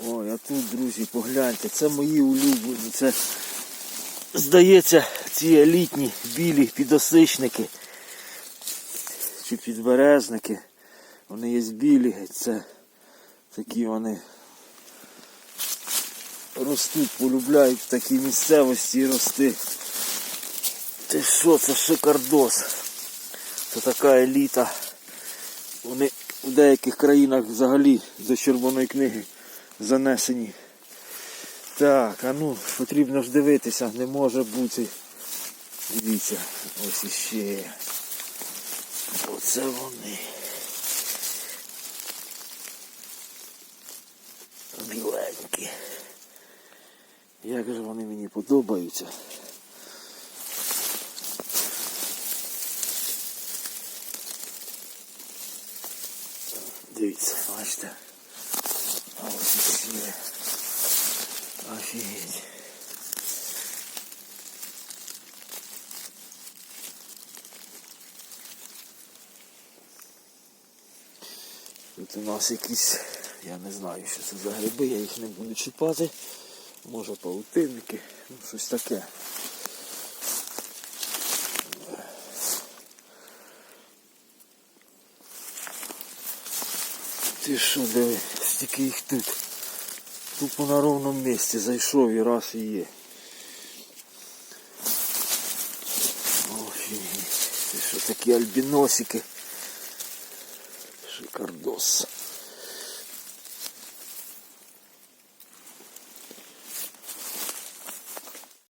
Ой, а тут, друзі, погляньте, це мої улюблені. Це, здається, ці елітні білі підосичники чи підберезники. Вони є білі, це такі вони ростуть, полюбляють в такій місцевості рости. Ти що, це шикардос. Це така еліта. Вони в деяких країнах взагалі до червоної книги занесені. Так, а ну, потрібно ж дивитися, не може бути. Дивіться, ось іще. Оце вони. Біленькі. Як же вони мені подобаються. Дивіться, бачите. А ось іще. Офігеть. Тут у нас якісь, я не знаю, що це за гриби, я їх не буду чіпати. Може паутинники, ну щось таке. Ти що, диви, стільки їх тут. Тупо на ровному місці зайшов і раз і є. Офігеть. Ти що такі альбіносики. Шикардос.